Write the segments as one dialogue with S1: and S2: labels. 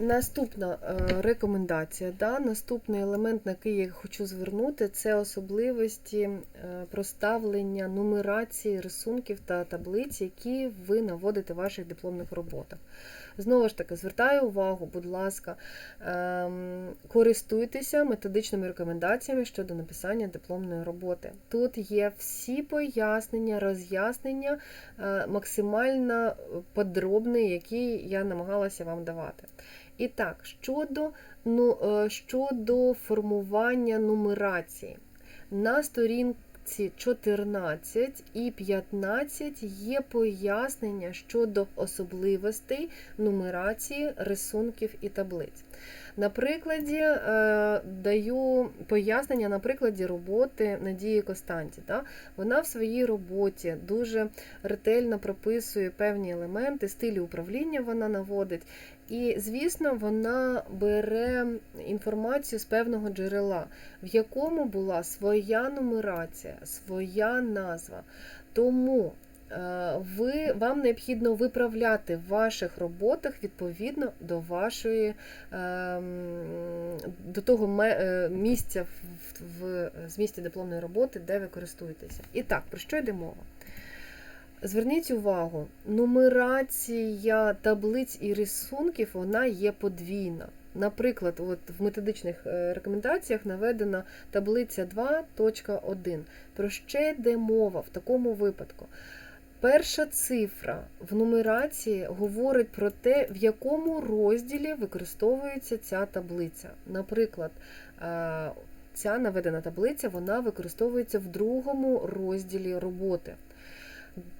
S1: Наступна е, рекомендація, да, наступний елемент, на який я хочу звернути, це особливості е, проставлення нумерації рисунків та таблиць, які ви наводите в ваших дипломних роботах. Знову ж таки, звертаю увагу, будь ласка, ем, користуйтеся методичними рекомендаціями щодо написання дипломної роботи. Тут є всі пояснення, роз'яснення е, максимально подробні, які я намагалася вам давати. І так, щодо, ну, е, щодо формування нумерації. На сторінці 14 і 15 є пояснення щодо особливостей нумерації рисунків і таблиць. На прикладі е, даю пояснення на прикладі роботи Надії Костанті. Да? Вона в своїй роботі дуже ретельно прописує певні елементи, стилі управління вона наводить. І, звісно, вона бере інформацію з певного джерела, в якому була своя нумерація, своя назва. Тому е, ви, вам необхідно виправляти в ваших роботах відповідно до вашої ем, до того е, місця в змісті дипломної роботи, де ви користуєтеся. І так, про що йде мова? Зверніть увагу, нумерація таблиць і рисунків вона є подвійна. Наприклад, от в методичних е, рекомендаціях наведена таблиця 2.1. Про що йде мова в такому випадку? Перша цифра в нумерації говорить про те, в якому розділі використовується ця таблиця. Наприклад, е, ця наведена таблиця вона використовується в другому розділі роботи.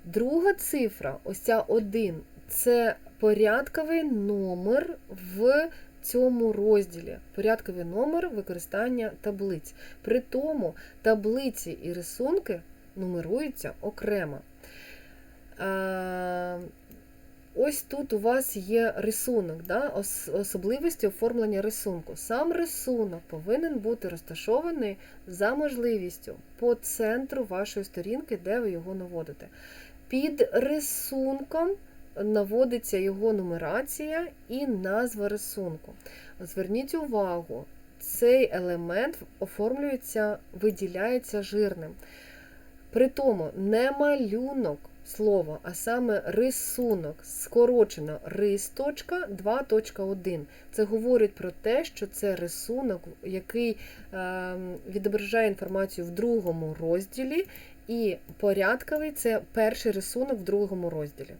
S1: Друга цифра, ось ця 1, це порядковий номер в цьому розділі. Порядковий номер використання таблиць. При тому таблиці і рисунки нумеруються окремо. Е, Ось тут у вас є рисунок, да? особливості оформлення рисунку. Сам рисунок повинен бути розташований за можливістю по центру вашої сторінки, де ви його наводите. Під рисунком наводиться його нумерація і назва рисунку. Зверніть увагу, цей елемент оформлюється, виділяється жирним. При тому не малюнок слова, а саме рисунок, скорочено рис.2.1. Це говорить про те, що це рисунок, який е, відображає інформацію в другому розділі, і порядковий це перший рисунок в другому розділі.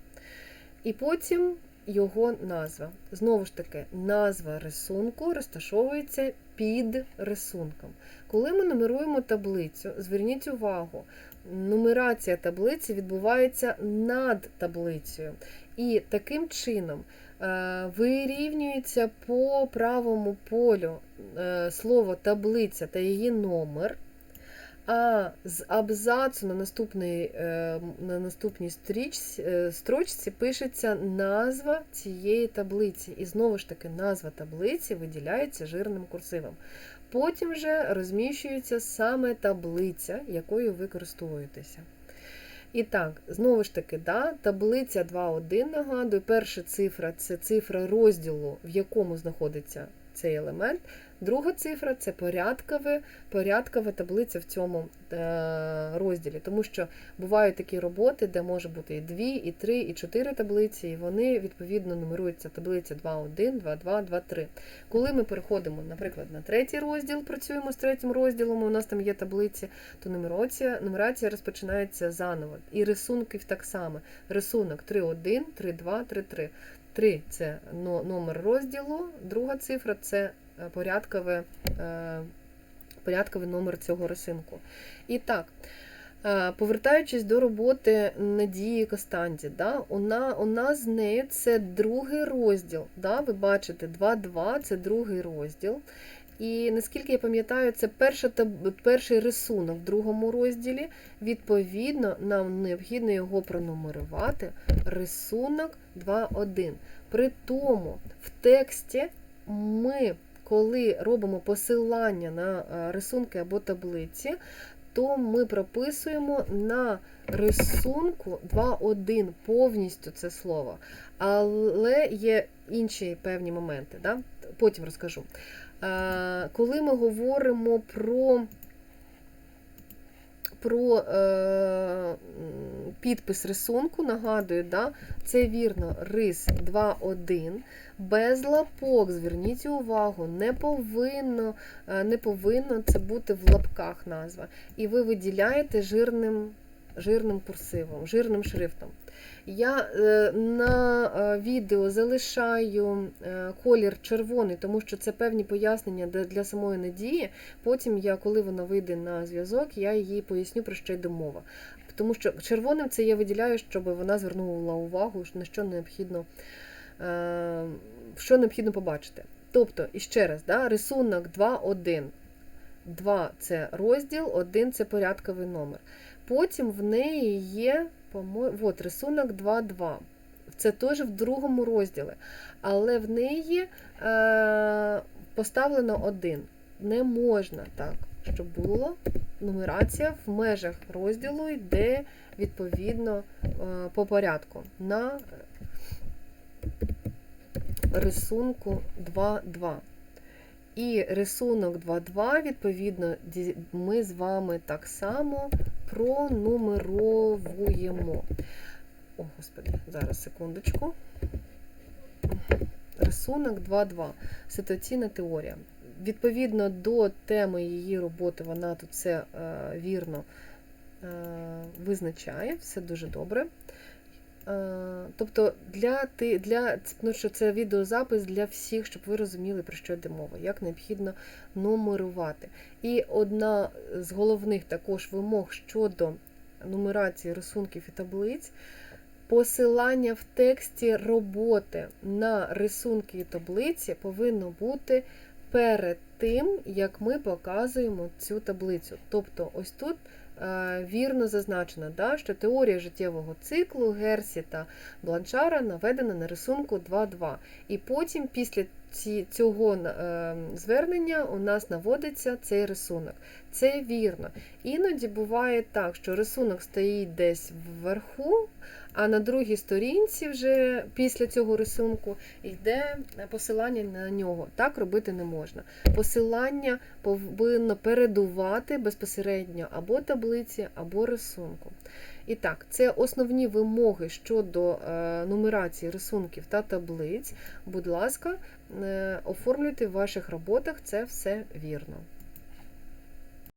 S1: І потім його назва. Знову ж таки, назва рисунку розташовується під рисунком. Коли ми нумеруємо таблицю, зверніть увагу, нумерація таблиці відбувається над таблицею. І таким чином е, вирівнюється по правому полю е, слово таблиця та її номер. А з абзацу на наступній е, на наступній стрічці, строчці пишеться назва цієї таблиці. І знову ж таки, назва таблиці виділяється жирним курсивом. Потім вже розміщується саме таблиця, якою ви користуєтеся. І так, знову ж таки, да, таблиця 2.1 нагадую, перша цифра це цифра розділу, в якому знаходиться цей елемент. Друга цифра це порядкове, порядкова таблиця в цьому е, розділі. Тому що бувають такі роботи, де може бути і 2, і 3, і 4 таблиці, і вони відповідно нумеруються таблиця 2.1, 2.2, 2.3. Коли ми переходимо, наприклад, на третій розділ, працюємо з третім розділом, у нас там є таблиці, то нумерація, нумерація розпочинається заново. І рисунків так само. Рисунок 3.1, 3.2, 3.3. 3 це номер розділу, друга цифра це порядковий, порядковий номер цього рисунку. І так, повертаючись до роботи Надії Костанді, да, у, у нас з нею це другий розділ. Да, Ви бачите, 2.2 це другий розділ. І наскільки я пам'ятаю, це перша, перший рисунок в другому розділі. Відповідно, нам необхідно його пронумерувати. Рисунок 2.1. При тому в тексті ми, коли робимо посилання на рисунки або таблиці, то ми прописуємо на рисунку 2.1 повністю це слово. Але є інші певні моменти, да? потім розкажу. Е, Коли ми говоримо про про е, підпис рисунку, нагадую, да, це вірно, рис 2.1, без лапок, зверніть увагу, не повинно, е, не повинно це бути в лапках назва. І ви виділяєте жирним, жирним курсивом, жирним шрифтом. Я е, на е, відео залишаю е, колір червоний, тому що це певні пояснення для, самої надії. Потім я, коли вона вийде на зв'язок, я їй поясню, про що йде мова. Тому що червоним це я виділяю, щоб вона звернула увагу, на що необхідно, що необхідно побачити. Тобто, іще раз, да, рисунок 2.1. 2 це розділ, 1 це порядковий номер. Потім в неї є от, рисунок 2.2. Це теж в другому розділі. Але в неї е, поставлено 1. Не можна так, щоб було. Нумерація в межах розділу йде відповідно е, по порядку на рисунку 2.2. І рисунок 2.2, відповідно, ми з вами так само пронумеровуємо. О, господи, зараз секундочку. Рисунок 2.2. Ситуаційна теорія. Відповідно до теми її роботи, вона тут все е, вірно е, визначає, все дуже добре. Е, Тобто для ти для ну, що це відеозапис для всіх, щоб ви розуміли, про що йде мова, як необхідно нумерувати. І одна з головних також вимог щодо нумерації рисунків і таблиць. Посилання в тексті роботи на рисунки і таблиці повинно бути перед тим, як ми показуємо цю таблицю. Тобто, ось тут е, вірно зазначено, да, що теорія життєвого циклу Герсі та Бланшара наведена на рисунку 2.2. І потім, після цього е, звернення, у нас наводиться цей рисунок. Це вірно. Іноді буває так, що рисунок стоїть десь вверху, а на другій сторінці вже після цього рисунку йде посилання на нього. Так робити не можна. Посилання повинно передувати безпосередньо або таблиці, або рисунку. І так, це основні вимоги щодо е, нумерації рисунків та таблиць. Будь ласка, е, оформлюйте в ваших роботах це все вірно.